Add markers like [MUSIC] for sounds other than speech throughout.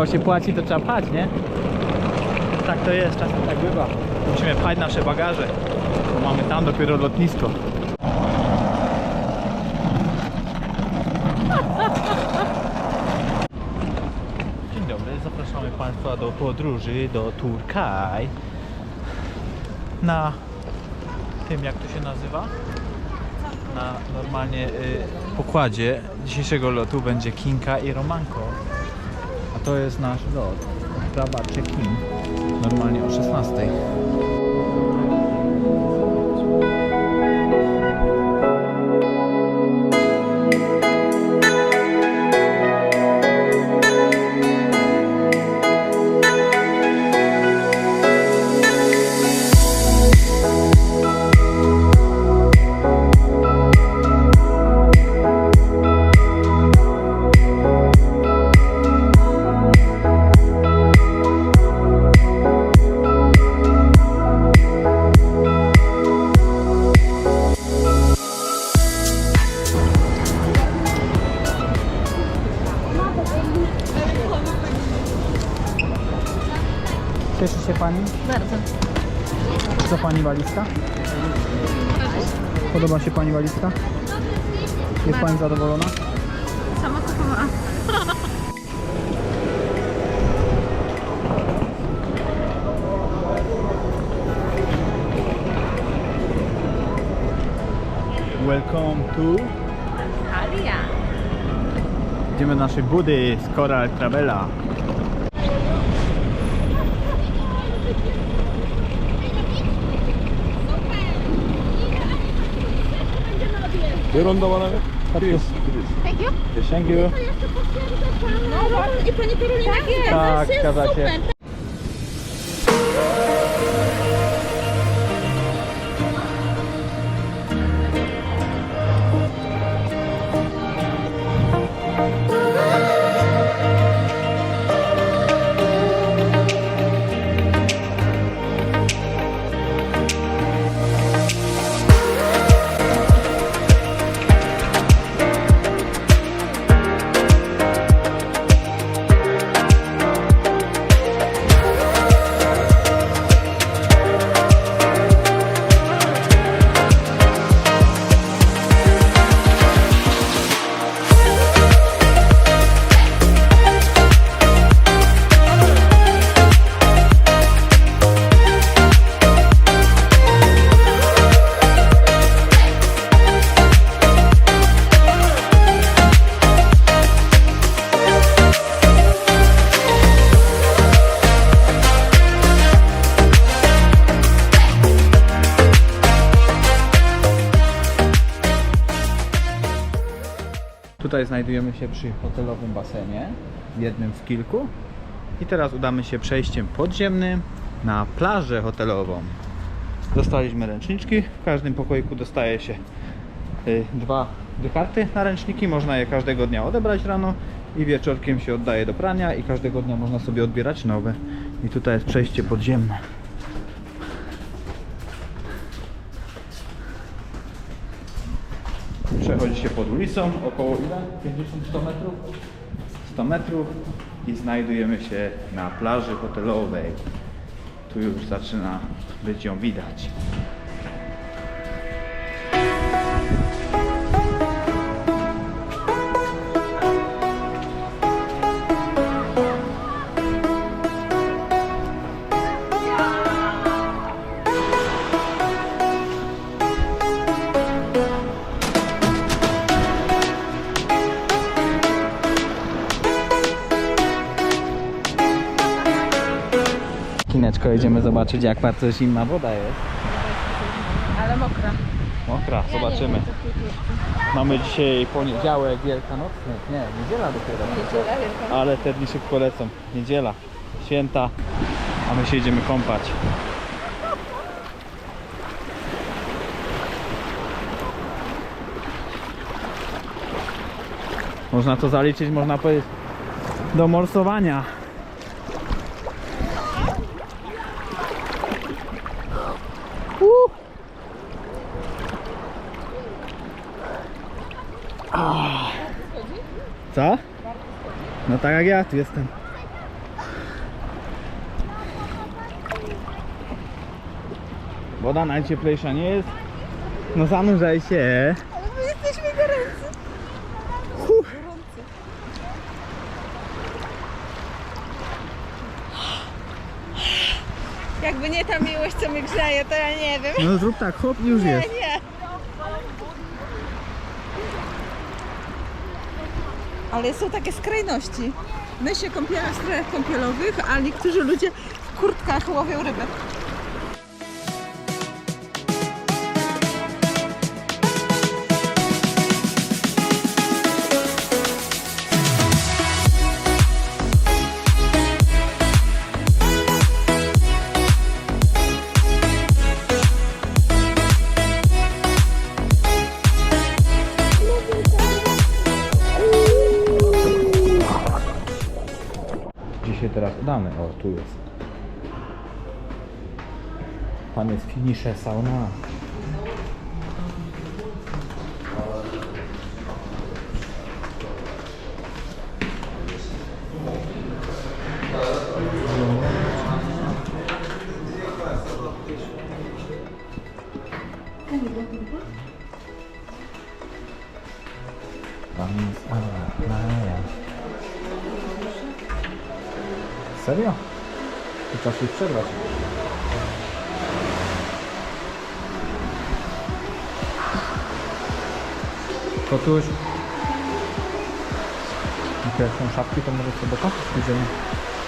Chciało się płacić, to trzeba pchać, nie? Tak to jest, czasem tak bywa. Musimy pchać nasze bagaże, bo mamy tam dopiero lotnisko. [LAUGHS] Dzień dobry, zapraszamy Państwa do podróży do Turkaj. Na tym, jak to się nazywa? Na normalnie y, pokładzie dzisiejszego lotu będzie Kinka i Romanko. To jest nasz lot. Prawa check-in. Normalnie o 16. Welcome to... Alia. Idziemy do naszej budy z Coral Travela. Thank you. Thank you. No, i Pani Karolina tak jest. Tak, jest zgadza się. super. Znajdujemy się przy hotelowym basenie, jednym z kilku. I teraz udamy się przejściem podziemnym na plażę hotelową. Dostaliśmy ręczniczki. W każdym pokoiku dostaje się y, dwa, dwie karty na ręczniki. Można je każdego dnia odebrać rano i wieczorkiem się oddaje do prania i każdego dnia można sobie odbierać nowe. I tutaj jest przejście podziemne. Przechodzi się pod ulicą około ile? 50-100 metrów? 100 metrów i znajdujemy się na plaży hotelowej. Tu już zaczyna być ją widać. Kineczko, jedziemy zobaczyć jak bardzo zimna woda jest. Ale mokra. Mokra, zobaczymy. Mamy dzisiaj poniedziałek wielkanocny. Nie, niedziela dopiero. Ale te dni szybko lecą. Niedziela, święta, a my się idziemy kąpać. Można to zaliczyć, można powiedzieć, do morsowania. tak jak ja tu jestem. Woda najcieplejsza nie jest. No zanurzaj się. Ale my jesteśmy gorący. Jakby nie ta miłość, co mi grzeje, to ja nie wiem. No zrób tak, hop już nie, jest. Ale są takie skrajności. My się kąpiemy w strefach kąpielowych, a niektórzy ludzie w kurtkach łowią ryby. Udamy? O, tu jest. Tam jest finisze sauna. Sobie pokazać później.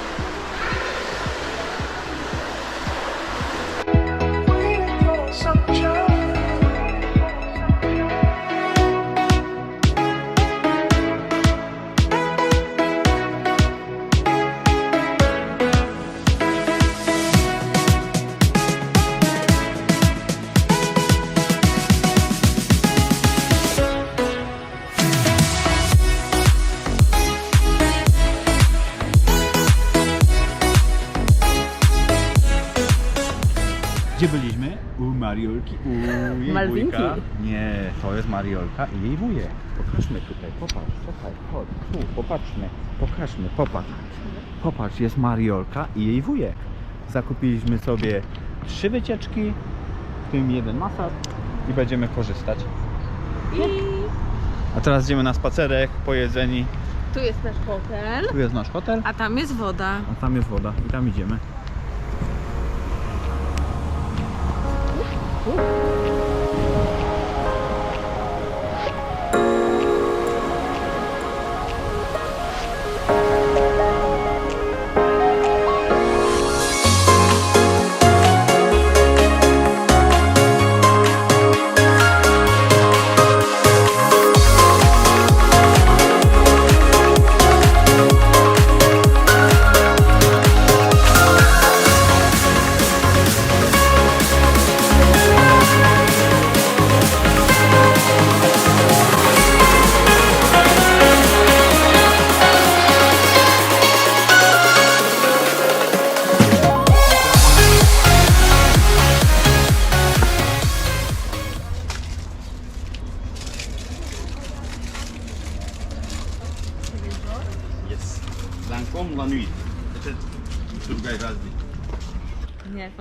Wujek. Pokażmy tutaj, popatrz, słuchaj, chodź, tu, popatrzmy, pokażmy, popatrz. Popatrz, jest Mariolka i jej wujek. Zakupiliśmy sobie trzy wycieczki, w tym jeden masat i będziemy korzystać. A teraz idziemy na spacerek, pojedzeni. Tu jest nasz hotel, Tu jest nasz hotel, a tam jest woda. a tam jest woda i tam idziemy. Yes.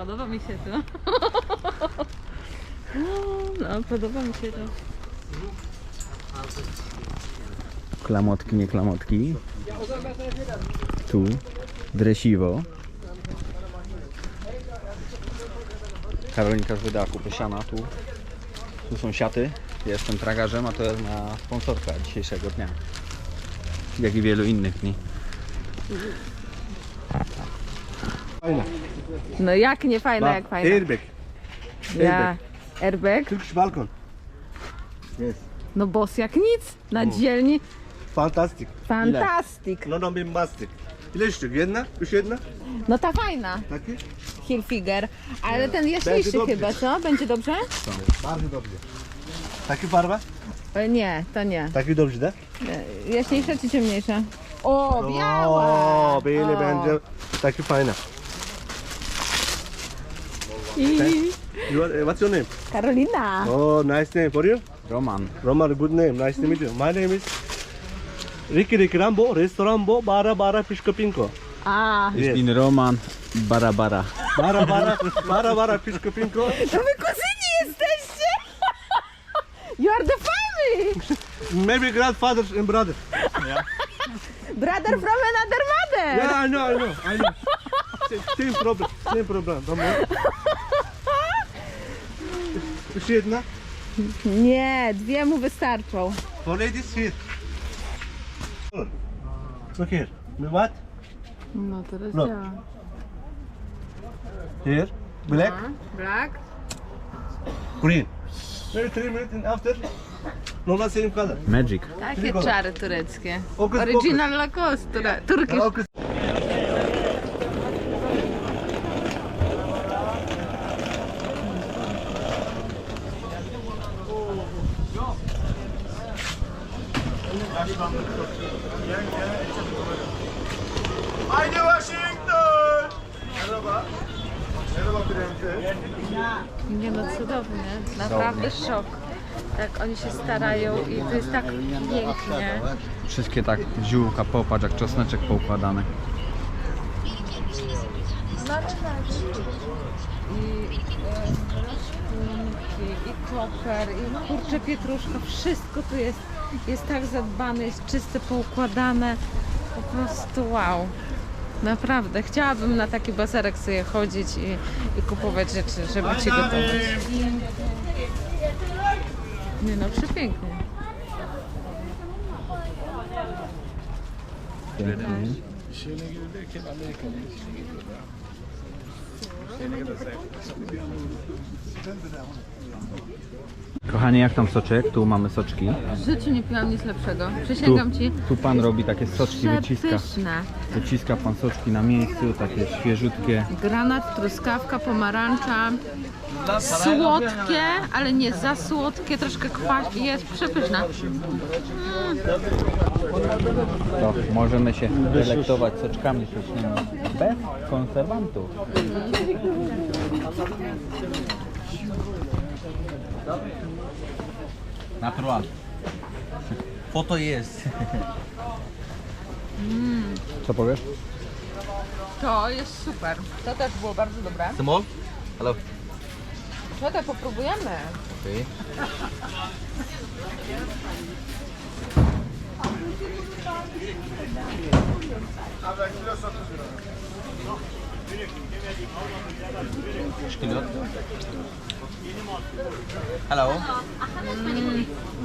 Podoba mi się to. [LAUGHS] No, podoba mi się to. Klamotki, nie klamotki. Tu dresiwo. Karolinka już wydała kupę siana tu. Tu są siaty. Jestem tragarzem, a to jest na sponsorka dzisiejszego dnia. Jak i wielu innych dni. No jak nie fajna, jak fajna. Airbag. Ja. Airbag? Balcon. Yes. No boss jak nic. Na dzielni. Fantastic. Fantastic. No, no, bombastic. Ile sztuk? Jedna? Już jedna? No ta fajna. Taki? Hilfiger. Ale ten jaśniejszy chyba, co? Będzie dobrze? Bardzo dobrze. Taki barwa? E, Nie, to nie. Taki dobrze, da? E, Jaśniejsza czy ciemniejsza? O, biała! O, O. bence taki fajna. You are, what's your name? Karolina. Oh, nice name for you. Roman. Roman, good name. Nice to meet you. My name is Ricky Ricky Rambo, Restaurant Bara Bara Pishko Pinko. A, Ich Yes. bin Roman Barabara. Bara, bara, bara, bara, piszko, pinko. To wy kuzyni jesteście! You are the family! Maybe grandfathers and brothers. [LAUGHS] Brother from another mother! Yeah, I know, I know, I know. Same, same problem, same problem. Don't worry. Jeszcze jedna? Nie, dwie mu wystarczą. For ladies here. Look here. What? No teraz No. działa. Here. Black. Black? Green. Maybe three minutes and after. No, not same color. Magic. Takie czary tureckie. Okus Original Lacoste, Turkish. Haydi Washington! Merhaba. Merhaba prenses. Nie no, cudownie. Naprawdę szok. Tak, oni się starają i to jest tak pięknie. Wszystkie tak ziółka, popatrz jak czosneczek poukładany. I e, roślinki, i koper, i kurcze pietruszka, wszystko tu jest, jest tak zadbane, jest czyste, poukładane. Po prostu wow. Naprawdę, chciałabym na taki baserek sobie chodzić i, i kupować rzeczy, żeby ci gotować. Nie no, przepięknie. Kochanie, jak tam soczek? Tu mamy soczki. W życiu nie piłam nic lepszego. Tu, Przysięgam ci. tu pan robi takie soczki, wyciska. Przepyszne. Wyciska pan soczki na miejscu, takie świeżutkie. Granat, truskawka, pomarańcza. Słodkie, ale nie za słodkie, troszkę kwaśne. Jest przepyszne. To możemy się delektować soczkami sztucznymi bez konserwantów. Natural. Foto jest. Co powiesz? To jest super. To też było bardzo dobre. Small? Hello. To popróbujemy? Okay. Szkilot. Hello.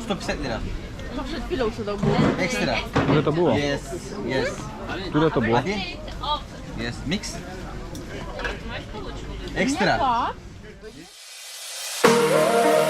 150 lira. To przed chwilą co to było. Extra. Które to było? Yes, yes. Które to było? Yes, mix. Extra. To? Wybieramy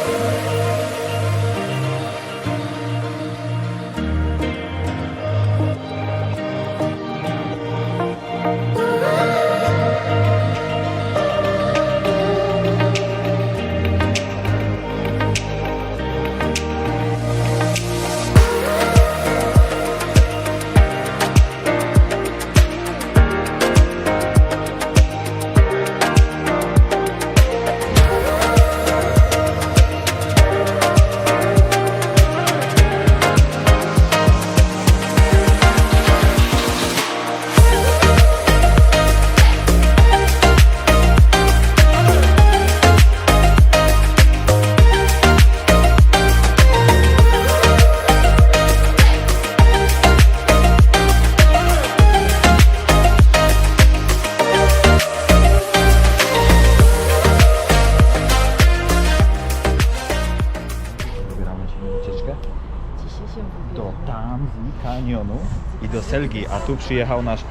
tu przyjechał nasz,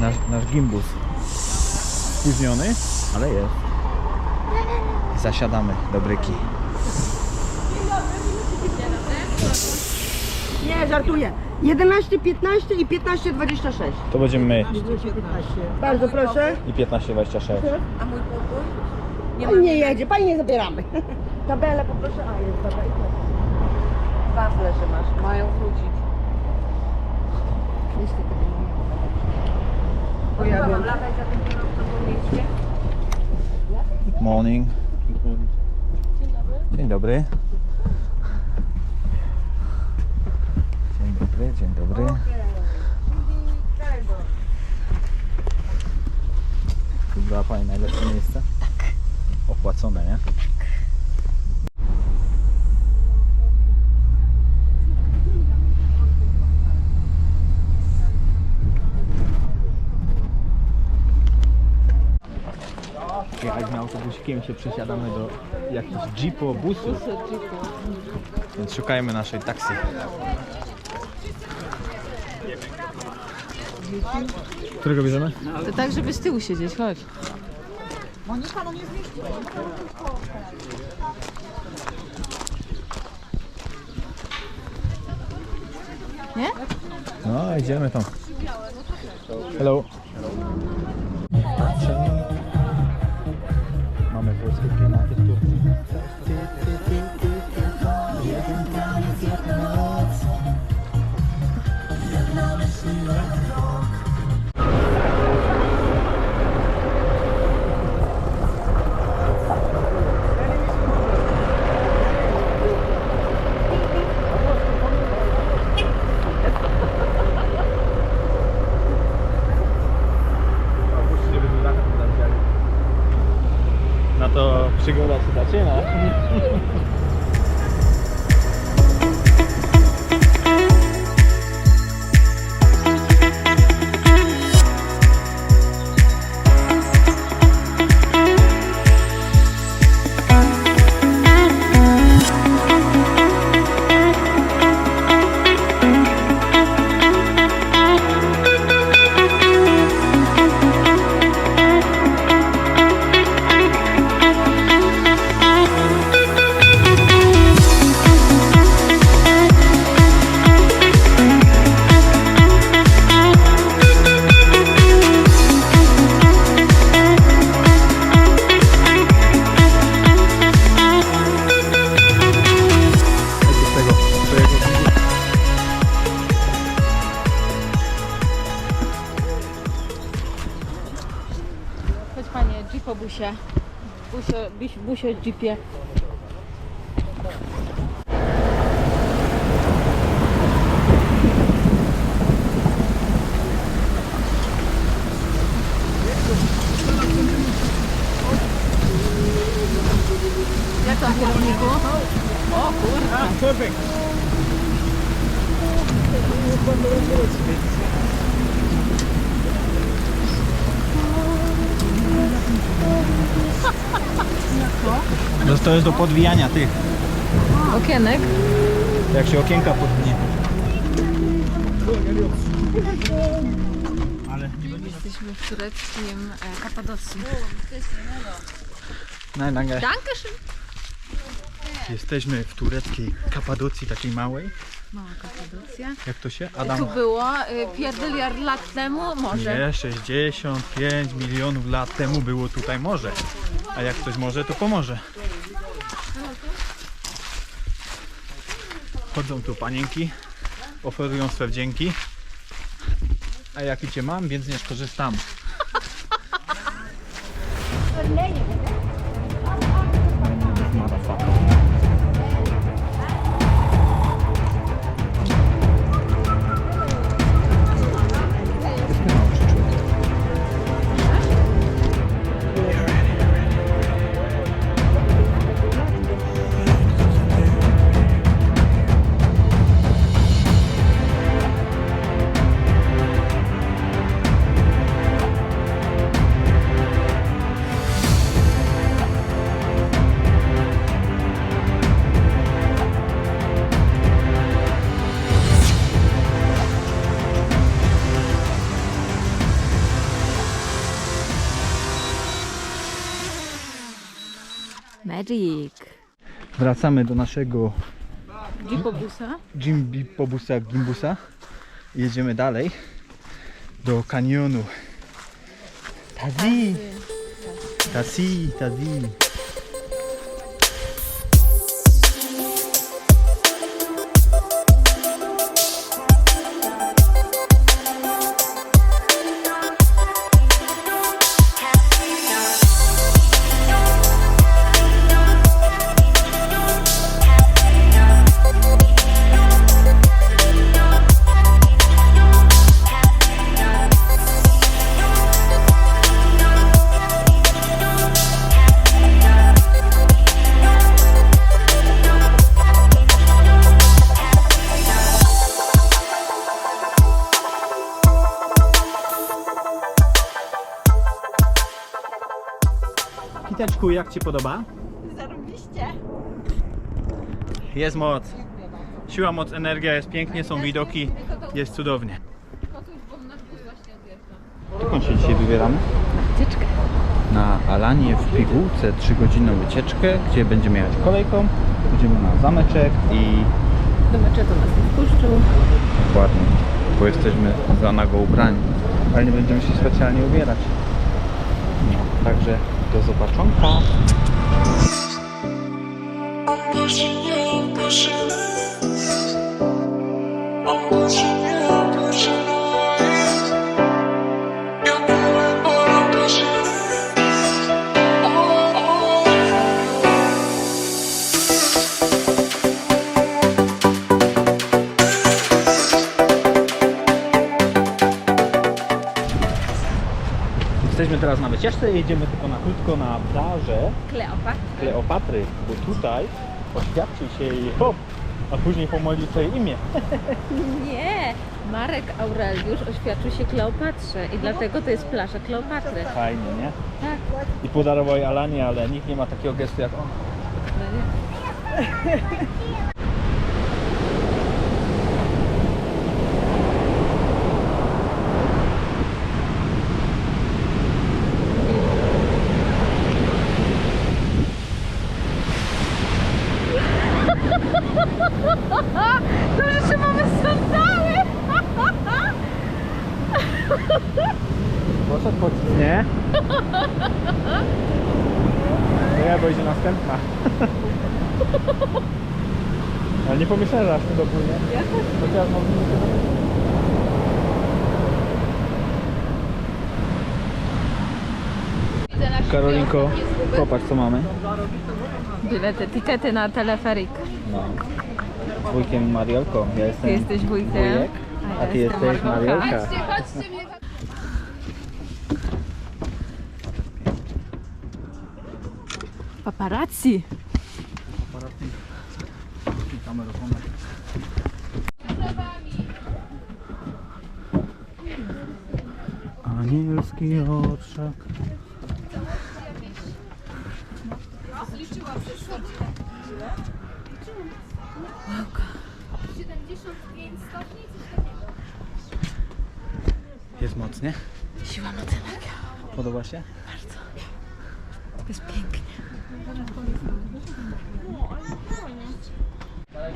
nasz, nasz gimbus. Spóźniony, ale jest. Zasiadamy do bryki. Nie, żartuję. 11, 15 i 15, 26. To będziemy my Bardzo proszę. i 1526. Pani nie jedzie, pani nie zabieramy. Tabelę poproszę. A, jest dobra. Wafle, że masz. Mają wrócić. Pojawiam. Morning. Dzień dobry. Dzień dobry, dzień dobry. Wybrała Pani najlepsze miejsce? Tak. Opłacone, nie? Autobusikiem się przesiadamy do jakichś jeepo, busów. Więc szukajmy naszej taksy. Którego bierzemy? To tak, żeby z tyłu siedzieć, chodź. Nie? No, idziemy tam. Hello. Mamy polskie klimaty w Turcji. To przygoda się zaczyna. Chodźcie panie, jeepo busie. Busio, biś- busio jeepie. Jak tam kierowniku? O kurwa. No to jest do podwijania tych. Okienek. Jak się okienka podwinie. Jesteśmy w tureckim e, danke. Dankeschön. Jesteśmy w tureckiej Kapadocji, takiej małej. Mała Kapadocja. Jak to się? Tu Adam? było y, pierdyliard lat temu może. Nie, 65 milionów lat temu było tutaj morze. A jak ktoś może, to pomoże. Chodzą tu panienki, oferują swe wdzięki. A jaki cię mam, więc nie skorzystam. Magic. Wracamy do naszego Jeepobusa. Jimbipobusa Gimbusa. Jedziemy dalej do kanionu Tazi. Tazi, Tazi. Jak Ci podoba? Zarobiście. Jest moc. Siła, moc, energia, jest pięknie, są widoki, jest cudownie. Dokąd się dzisiaj wybieramy? Wycieczkę. Na Alanie w pigułce 3-godzinną wycieczkę, gdzie będziemy jechać kolejką, będziemy na zameczek i Do meczetu nas nie wpuszczą. dokładnie, bo jesteśmy za nago ubrani, ale nie będziemy się specjalnie ubierać. No, także do zobaczonka. You, teraz na wycieczce, jedziemy tylko na krótko na plażę Kleopatra. Kleopatry, bo tutaj oświadczył się jej hop, a później pomolił swoje imię. [LAUGHS] Nie, Marek Aureliusz oświadczył się Kleopatrze i dlatego to jest plaża Kleopatry. Fajnie, nie? Tak. I podarował jej Alanie, ale nikt nie ma takiego gestu jak on. No nie. [LAUGHS] Dobrze, że mamy sandały! Poszedł pod... Nie? Nie, bo idzie następna. Aż tu dopłynie. Się domyślić. Karolinko, popatrz co mamy. Bilety, tikety na teleferik. No. Z wujkiem i Mariolką. Ja jestem Ty jesteś wujkiem, wujek, a a ja ty jestem jesteś. Mariolka. Paparazzi. Anielski orszak. Jest mocnie. Siła energia. Podoba się? Jest pięknie. Czekaj,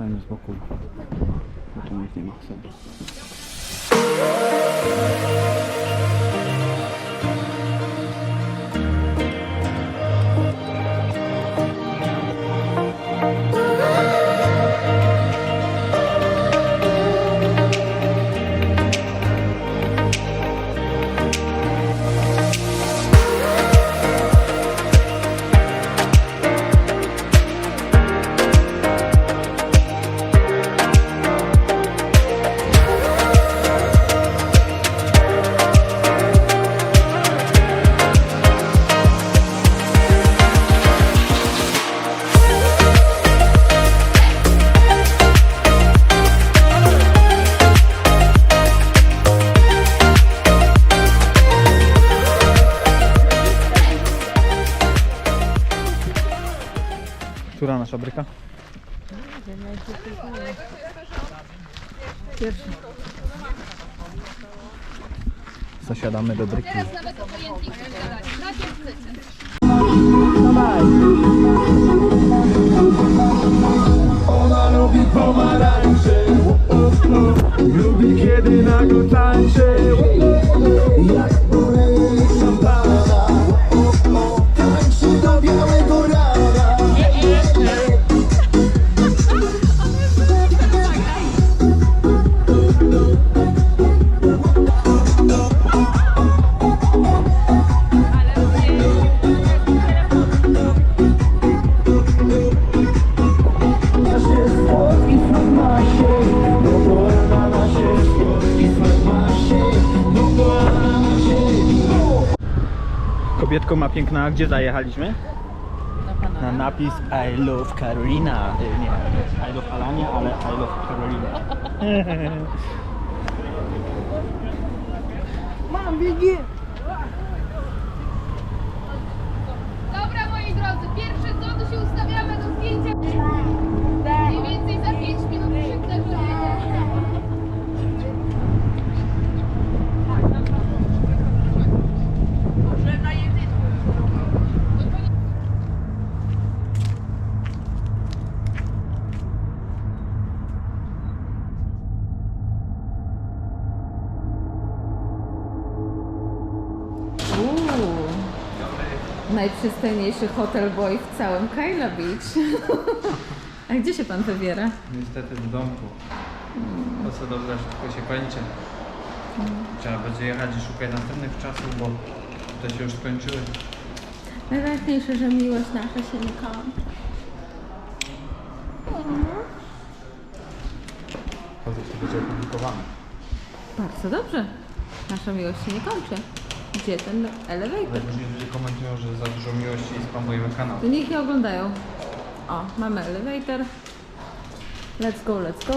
Chodź stajemy z boku. Bo tu nikt Zasiadamy do Nazwisko ma piękne, a gdzie zajechaliśmy? Na napis I love Carolina. Y, Nie, I love Alania, ale I love Carolina. [LAUGHS] Najprzystojniejszy hotel boy w całym Kyla Beach. [LAUGHS] A gdzie się pan wybiera? Niestety w domku. To co dobrze, szybko się kończy. Trzeba będzie jechać i szukać następnych czasów, bo te się już skończyły. Najważniejsze, że miłość nasza się nie kończy. To będzie opublikowane. Bardzo dobrze. Nasza miłość się nie kończy. Gdzie ten elevator? Ale później ludzie komentują, że za dużo miłości i spamujemy kanał. To niech nie oglądają. O, mamy elevator. Let's go, let's go.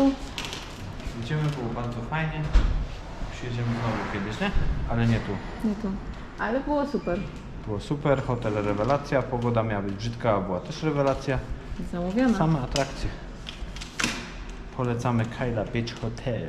Idziemy, było bardzo fajnie. Przyjedziemy znowu kiedyś, nie? Ale nie tu. Nie tu. Ale było super. Było super, hotel rewelacja, pogoda miała być brzydka, a była też rewelacja. Zamówiona. Same atrakcje. Polecamy Kyla Beach Hotel.